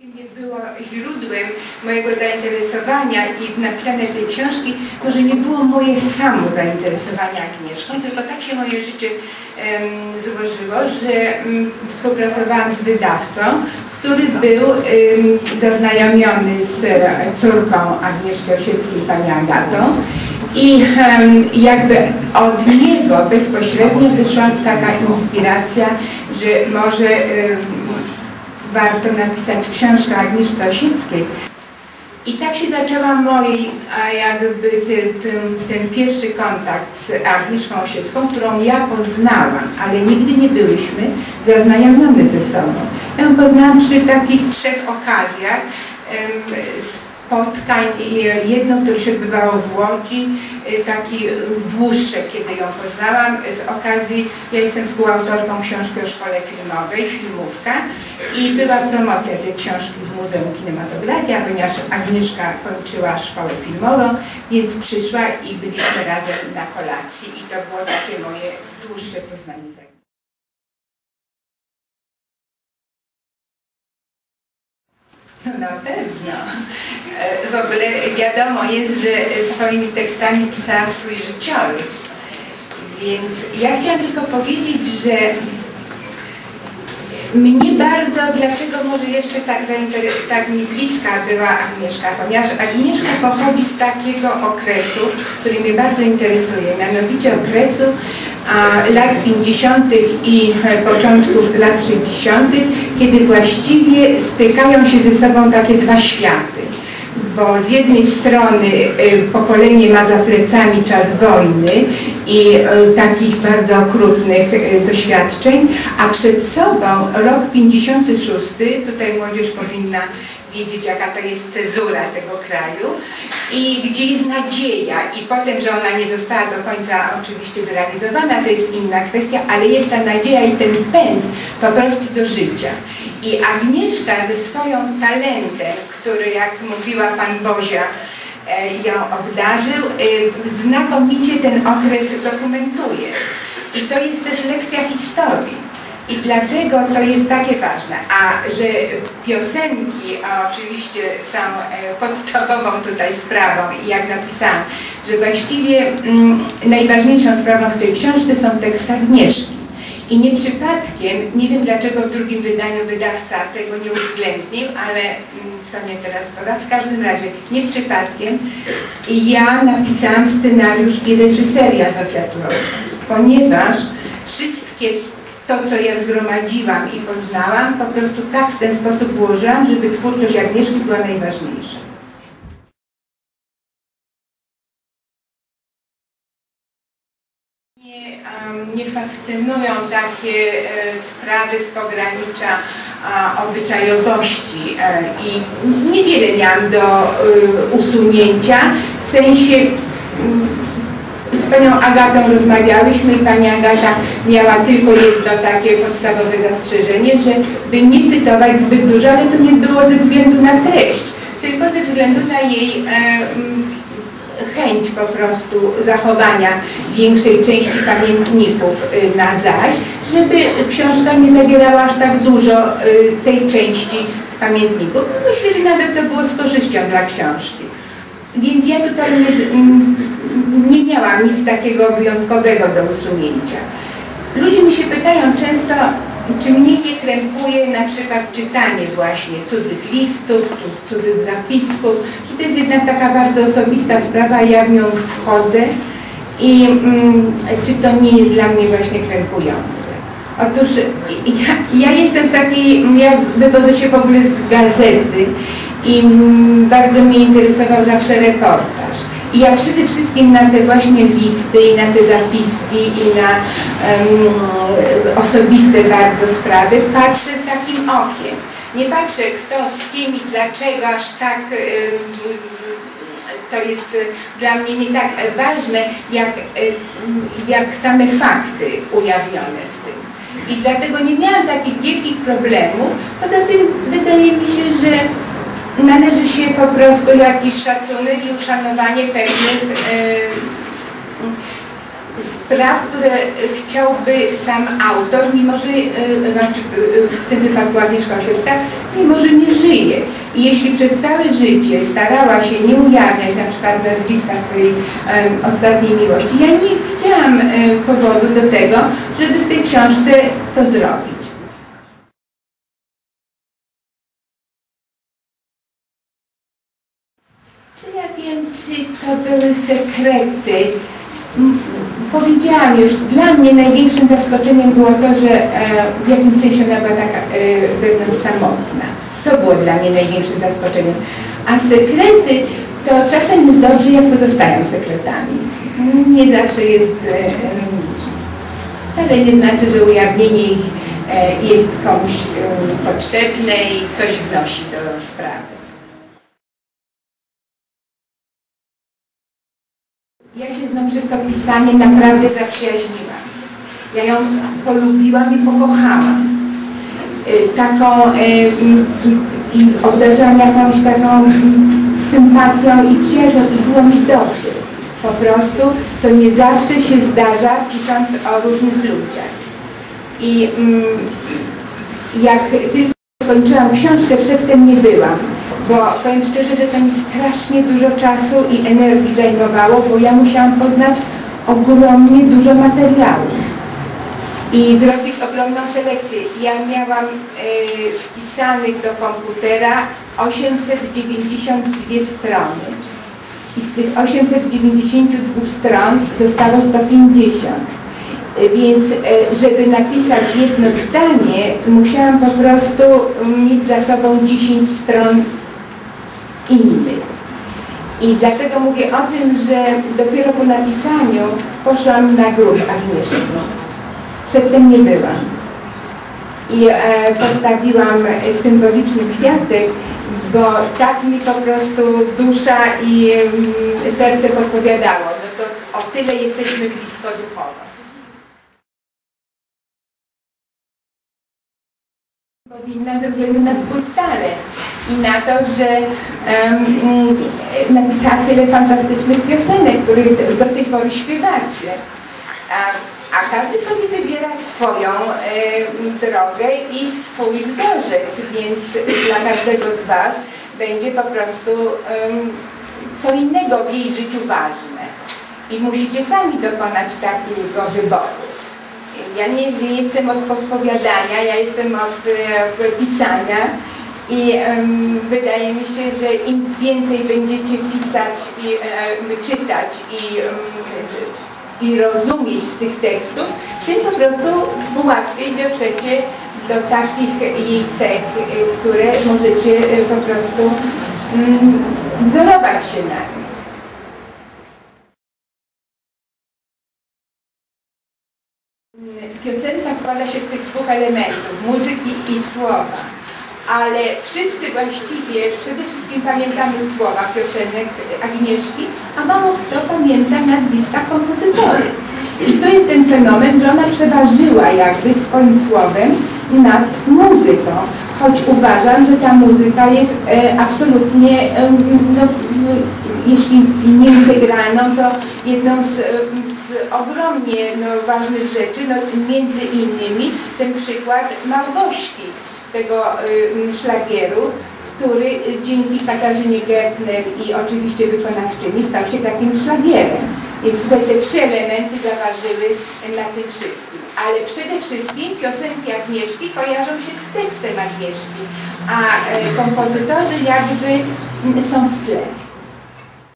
nie było źródłem mojego zainteresowania i napisania tej książki, może nie było moje samo zainteresowanie Agnieszką, tylko tak się moje życie em, złożyło, że em, współpracowałam z wydawcą, który był em, zaznajomiony z córką Agnieszki Osieckiej, pani Agatą. I em, jakby od niego bezpośrednio wyszła taka inspiracja, że może em, warto napisać książkę Agnieszce Osieckiej. I tak się zaczęła mojej, a jakby ten, ten, ten pierwszy kontakt z Agnieszką Osiecką, którą ja poznałam, ale nigdy nie byłyśmy zaznajomione ze sobą. Ja ją poznałam przy takich trzech okazjach. Spotkań, jedno, które się odbywało w Łodzi, e, taki e, dłuższe, kiedy ją poznałam, z okazji, ja jestem współautorką książki o szkole filmowej, filmówka i była promocja tej książki w Muzeum Kinematografii, ponieważ Agnieszka kończyła szkołę filmową, więc przyszła i byliśmy razem na kolacji. I to było takie moje dłuższe poznanie Na pewno. E, W ogóle wiadomo jest, że swoimi tekstami pisała swój życiorys. Więc ja chciałam tylko powiedzieć, że mnie bardzo, dlaczego może jeszcze tak, tak mi bliska była Agnieszka, ponieważ Agnieszka pochodzi z takiego okresu, który mnie bardzo interesuje, mianowicie okresu a, lat 50. i e, początku lat 60., kiedy właściwie stykają się ze sobą takie dwa światy. Bo z jednej strony y, pokolenie ma za plecami czas wojny i y, takich bardzo okrutnych y, doświadczeń, a przed sobą rok 56, tutaj młodzież powinna wiedzieć jaka to jest cezura tego kraju i gdzie jest nadzieja i potem, że ona nie została do końca oczywiście zrealizowana, to jest inna kwestia, ale jest ta nadzieja i ten pęd po prostu do życia. I Agnieszka ze swoją talentem, który jak mówiła Pan Bozia, e, ją obdarzył, e, znakomicie ten okres dokumentuje. I to jest też lekcja historii. I dlatego to jest takie ważne. A że piosenki oczywiście są e, podstawową tutaj sprawą i jak napisałam, że właściwie mm, najważniejszą sprawą w tej książce są teksty Agnieszki. I nie przypadkiem, nie wiem dlaczego w drugim wydaniu wydawca tego nie uwzględnił, ale mm, to nie teraz pora. W każdym razie, nie przypadkiem ja napisałam scenariusz i reżyseria Zofia Turowska, ponieważ wszystkie to, co ja zgromadziłam i poznałam, po prostu tak w ten sposób ułożyłam, żeby twórczość Agnieszki była najważniejsza. Nie, em, nie fascynują takie e, sprawy z pogranicza a, obyczajowości e, i niewiele miałam do e, usunięcia, w sensie z panią Agatą rozmawiałyśmy i pani Agata miała tylko jedno takie podstawowe zastrzeżenie, że by nie cytować zbyt dużo, ale to nie było ze względu na treść, tylko ze względu na jej chęć po prostu zachowania większej części pamiętników y, na zaś, żeby książka nie zawierała aż tak dużo y, tej części z pamiętników. Myślę, że nawet to było z korzyścią dla książki. Więc ja tutaj nie, mm, nie miałam nic takiego wyjątkowego do usunięcia. Ludzie mi się pytają często, czy mnie nie krępuje na przykład czytanie właśnie cudzych listów, czy cudzych zapisków, że to jest jednak taka bardzo osobista sprawa, ja w nią wchodzę i mm, czy to nie jest dla mnie właśnie krępujące. Otóż ja, ja jestem w takiej, ja wywodzę się w ogóle z gazety i mm, bardzo mnie interesował zawsze reportaż. I ja przede wszystkim na te właśnie listy i na te zapiski i na em, osobiste bardzo sprawy patrzę takim okiem. Nie patrzę kto z kim i dlaczego aż tak em, to jest dla mnie nie tak ważne, jak, jak same fakty ujawnione w tym. I dlatego nie miałam takich wielkich problemów. Poza tym wydaje mi się, że należy się po prostu jakiś szacunek i uszanowanie pewnych e, spraw, które chciałby sam autor, mimo że, e, znaczy e, w tym wypadku Agnieszka Osiecka, mimo że nie żyje. I jeśli przez całe życie starała się nie ujawniać na przykład nazwiska swojej em, ostatniej miłości, ja nie widziałam e, powodu do tego, żeby w tej książce to zrobić. Czy to były sekrety? Powiedziałam już, dla mnie największym zaskoczeniem było to, że e, w jakimś sensie ona była taka e, wewnątrz samotna. To było dla mnie największym zaskoczeniem. A sekrety to czasem jest dobrze, jak pozostają sekretami. Nie zawsze jest, e, wcale nie znaczy, że ujawnienie ich jest komuś potrzebne i coś wnosi do sprawy. Z nią przez to pisanie naprawdę zaprzyjaźniłam. Ja ją polubiłam i pokochałam. Y, Taką y, i, i obdarzyłam jakąś taką sympatią i przyjaźnią i było mi dobrze. Po prostu, co nie zawsze się zdarza, pisząc o różnych ludziach. I mm, jak tylko skończyłam książkę, przedtem nie byłam, bo powiem szczerze, że to mi strasznie dużo czasu i energii zajmowało, bo ja musiałam poznać ogromnie dużo materiału i zrobić ogromną selekcję. Ja miałam e, wpisanych do komputera 892 strony i z tych 892 stron zostało 150. Więc e, żeby napisać jedno zdanie, musiałam po prostu mieć za sobą 10 stron innych. I dlatego mówię o tym, że dopiero po napisaniu poszłam na grób Agnieszki. Przedtem nie byłam. I e, postawiłam symboliczny kwiatek, bo tak mi po prostu dusza i mm, serce podpowiadało. No to o tyle jesteśmy blisko duchowo. Powinna ze względu na swój talent i na to, że mm, napisała tyle fantastycznych piosenek, których do tej pory śpiewacie. A, a każdy sobie wybiera swoją em, drogę i swój wzorzec, więc dla każdego z Was będzie po prostu em, co innego w jej życiu ważne. I musicie sami dokonać takiego wyboru. Ja nie, nie jestem od podpowiadania, ja jestem od e, pisania i wydaje mi się, że im więcej będziecie pisać i e, czytać i, i rozumieć z tych tekstów, tym po prostu łatwiej dotrzecie do takich jej cech, które możecie e, po prostu mm, wzorować się na nich. Składa się z tych dwóch elementów, muzyki i słowa. Ale wszyscy właściwie przede wszystkim pamiętamy słowa piosenek Agnieszki, a mało kto pamięta nazwiska kompozytorów. I to jest ten fenomen, że ona przeważyła jakby swoim słowem nad muzyką. Choć uważam, że ta muzyka jest e, absolutnie, e, no, no, jeśli nie integralną, to jedną z, e, z ogromnie no, ważnych rzeczy, no, między innymi ten przykład Małgośki, tego y, szlagieru, który y, dzięki Katarzynie Gertner i oczywiście wykonawczyni stał się takim szlagierem. Więc tutaj te trzy elementy zaważyły na tym wszystkim. Ale przede wszystkim piosenki Agnieszki kojarzą się z tekstem Agnieszki, a e, kompozytorzy jakby są w tle.